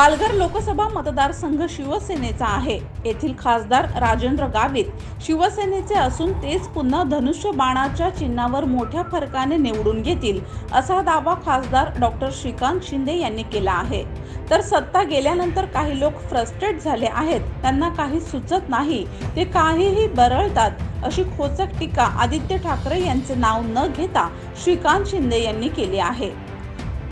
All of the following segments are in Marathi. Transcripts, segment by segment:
पालघर लोकसभा मतदारसंघ शिवसेनेचा आहे. येथील खासदार राजेंद्र गावित शिवसेनेचे असून तेच पुन्हा धनुष्य बाणाच्या चिन्हावर मोठ्या फरकाने निवडून घेतील असा दावा खासदार डॉक्टर श्रीकांत शिंदे यांनी केला आहे. तर सत्ता गेल्यानंतर काही लोक फ्रस्ट्रेट झाले आहेत. त्यांना काही सुचत नाही. ते काहीही बरळतात अशी खोचक टीका आदित्य ठाकरे यांचे नाव न घेता श्रीकांत शिंदे यांनी केली आहे.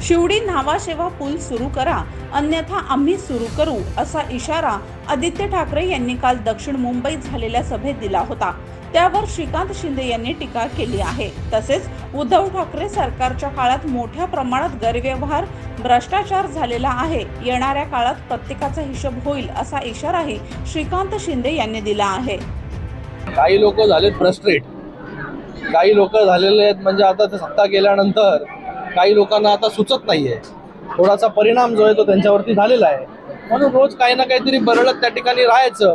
शिवडी न्हावाशेवा पूल सुरू करा अन्यथा आम्ही सुरू करू असा इशारा आदित्य ठाकरे यांनी काल दक्षिण मुंबईत झालेल्या सभेत दिला होता. त्यावर श्रीकांत शिंदे यांनी टीका केली आहे. तसेच उद्धव ठाकरे सरकारच्या काळात मोठ्या प्रमाणात गैरव्यवहार भ्रष्टाचार झालेला आहे. येणाऱ्या काळात प्रत्येकाचा हिशोब होईल असा इशाराही श्रीकांत शिंदे यांनी दिला आहे. काही लोक झालेत फ्रस्ट्रेट काही लोक झालेले आहेत म्हणजे आता ते सत्ता गेल्यानंतर काही लोकांना आता सुचत नाहीये. थोडासा परिणाम जो आहे तो त्यांच्यावरती झालेला आहे. म्हणून रोज काही ना काहीतरी बरळत त्या ठिकाणी राहायचं.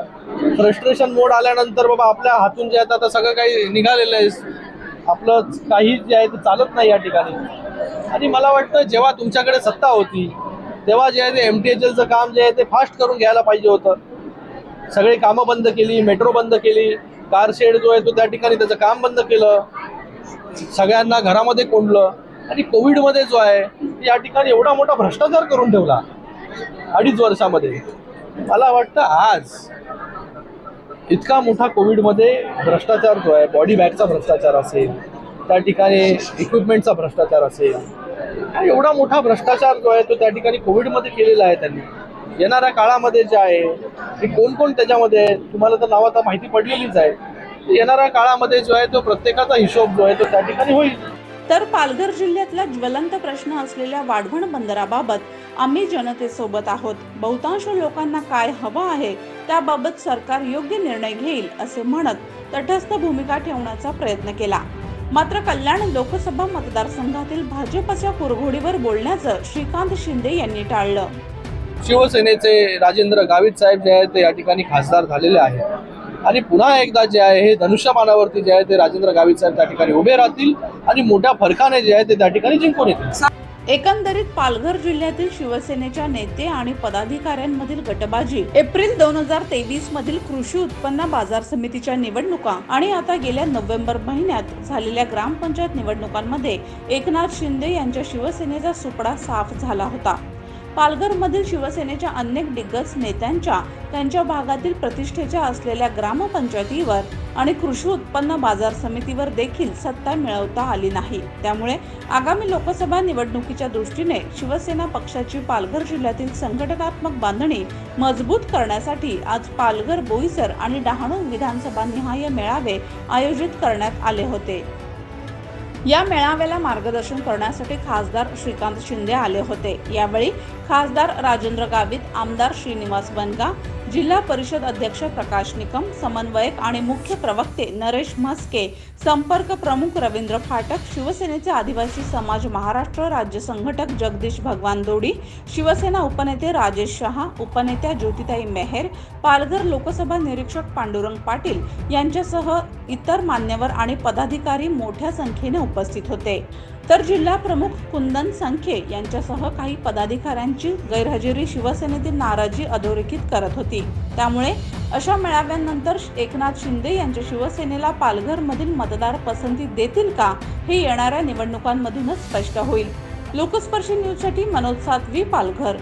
फ्रस्ट्रेशन मोड आल्यानंतर बाबा आपल्या हातून जे आहे आता सगळं काही निघालेलं आहे. आपलं काही जे आहे ते चालत नाही या ठिकाणी. आणि मला वाटतं जेव्हा तुमच्याकडे सत्ता होती तेव्हा जे आहे ते एम टी एच एलचं काम जे आहे ते फास्ट करून घ्यायला पाहिजे होतं. सगळी कामं बंद केली मेट्रो बंद केली कार शेड जो आहे तो त्या ठिकाणी त्याचं काम बंद केलं. सगळ्यांना घरामध्ये कोंडलं. आणि कोविडमध्ये जो आहे या ठिकाणी एवढा मोठा भ्रष्टाचार करून ठेवला अडीच वर्षामध्ये. मला वाटतं आज इतका मोठा कोविडमध्ये भ्रष्टाचार जो आहे बॉडी बॅगचा भ्रष्टाचार असेल त्या ठिकाणी इक्विपमेंटचा भ्रष्टाचार असेल एवढा मोठा भ्रष्टाचार जो आहे तो त्या ठिकाणी कोविडमध्ये केलेला आहे त्यांनी. येणाऱ्या काळामध्ये जे आहे ते कोण कोण त्याच्यामध्ये तुम्हाला तर नाव आता माहिती पडलेलीच आहे. येणाऱ्या काळामध्ये जो आहे तो प्रत्येकाचा हिशोब जो आहे तो त्या ठिकाणी होईल. तर पालघर जिल्ह्यातला ज्वलंत प्रश्न असलेल्या वाढवण बंदराबाबत आम्ही जनतेसोबत आहोत. बहुतांश लोकांना काय हवं आहे त्याबाबत सरकार योग्य निर्णय घेईल असे म्हणत तटस्थ भूमिका ठेवण्याचा प्रयत्न केला. मात्र कल्याण लोकसभा मतदारसंघातील भाजपच्या कुरघोडीवर बोलण्याचं श्रीकांत शिंदे यांनी टाळलं. शिवसेनेचे राजेंद्र गावित साहेब जे आहेत ते या ठिकाणी खासदार झालेले आहेत. आणि पुन्हा एकदा जे आहे हे धनुष्यबाणावरती जे आहे ते राजेंद्र गावित साहेब त्या ठिकाणी उभे राहतील आणि मोठ्या फरकाने जे आहे ते त्या ठिकाणी जिंकून येतील. एकंदरीत पालघर जिल्ह्यातील शिवसेनेच्या नेते आणि पदाधिकाऱ्यांमधील गटबाजी एप्रिल दोन हजार तेवीस मधील कृषी उत्पन्न बाजार समितीच्या निवडणुका आणि आता गेल्या नोव्हेंबर महिन्यात झालेल्या ग्रामपंचायत निवडणुकांमध्ये एकनाथ शिंदे यांच्या शिवसेनेचा सुपडा साफ झाला होता. पालघरमधील शिवसेनेच्या अनेक दिग्गज नेत्यांच्या त्यांच्या भागातील प्रतिष्ठेच्या असलेल्या ग्रामपंचायतीवर आणि कृषी उत्पन्न बाजार समितीवर देखील सत्ता मिळवता आली नाही. त्यामुळे आगामी लोकसभा निवडणुकीच्या दृष्टीने शिवसेना पक्षाची पालघर जिल्ह्यातील संघटनात्मक बांधणी मजबूत करण्यासाठी आज पालघर बोईसर आणि डहाणू विधानसभा निहाय मेळावे आयोजित करण्यात आले होते. या मेळाव्याला मार्गदर्शन करण्यासाठी खासदार श्रीकांत शिंदे आले होते. यावेळी खासदार राजेंद्र गावित आमदार श्रीनिवास बनगा जिल्हा परिषद अध्यक्ष प्रकाश निकम समन्वयक आणि मुख्य प्रवक्ते नरेश म्हस्के संपर्क प्रमुख रवींद्र फाटक शिवसेनेचे आदिवासी समाज महाराष्ट्र राज्य संघटक जगदीश भगवान दोडी शिवसेना उपनेते राजेश शहा उपनेत्या ज्योतिताई मेहेर पालघर लोकसभा निरीक्षक पांडुरंग पाटील यांच्यासह इतर मान्यवर आणि पदाधिकारी मोठ्या संख्येने उपस्थित होते. तर जिल्हा प्रमुख कुंदन संखे यांच्यासह काही पदाधिकाऱ्यांची गैरहजेरी शिवसेनेतील नाराजी अधोरेखित करत होती. त्यामुळे अशा मेळाव्यानंतर एकनाथ शिंदे यांच्या शिवसेनेला पालघरमधील मतदार पसंती देतील का हे येणाऱ्या निवडणुकांमधूनच स्पष्ट होईल. लोकस्पर्शी न्यूजसाठी मनोज सातवी पालघर.